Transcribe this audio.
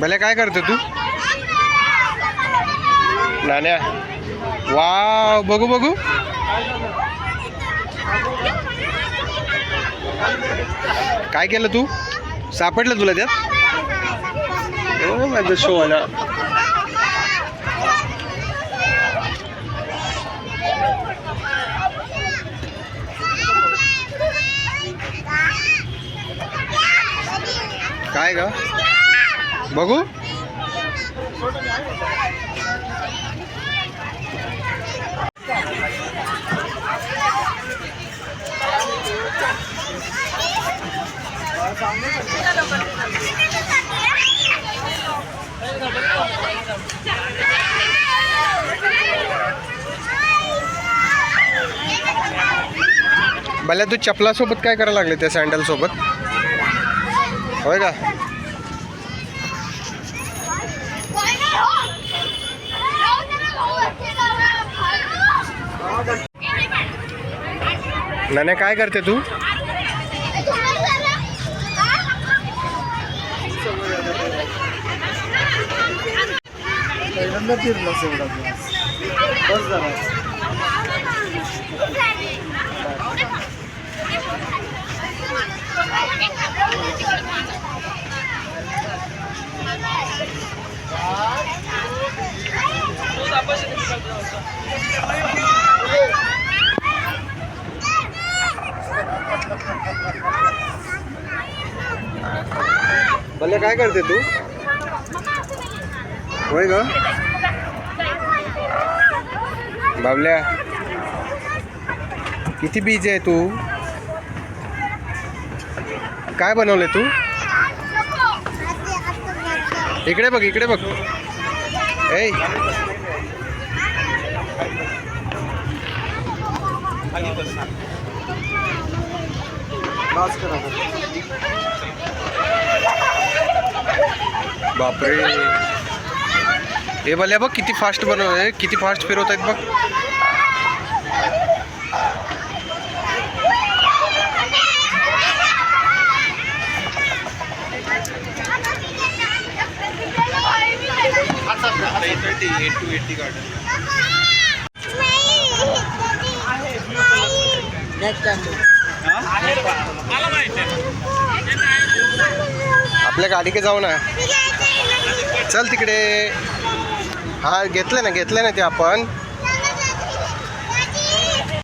भले काय करते तू? नाण्या. वाव बघू बघू. काय केलं तू? सापडलं तुला त्यात? ओ, माझं ना काय ग? बघू. भल्या तू चपलासोबत काय करायला लागले त्या सँडलसोबत होय का? नाही काय करते तू? पहिल्यांदा फिरलास बस जरा. भल्या काय करते तू? होय ग? बाबल्या किती बीज आहे तू? काय बनवले तू? इकडे बघ इकडे बघ. ए करा बापरे. हे भल्या बघ किती फास्ट बनव किती फास्ट फिरवत आहेत बघ. आपल्या गाडी के जाऊ ना. चल तिकडे. हा घेतलं ना घेतलं ना ते आपण.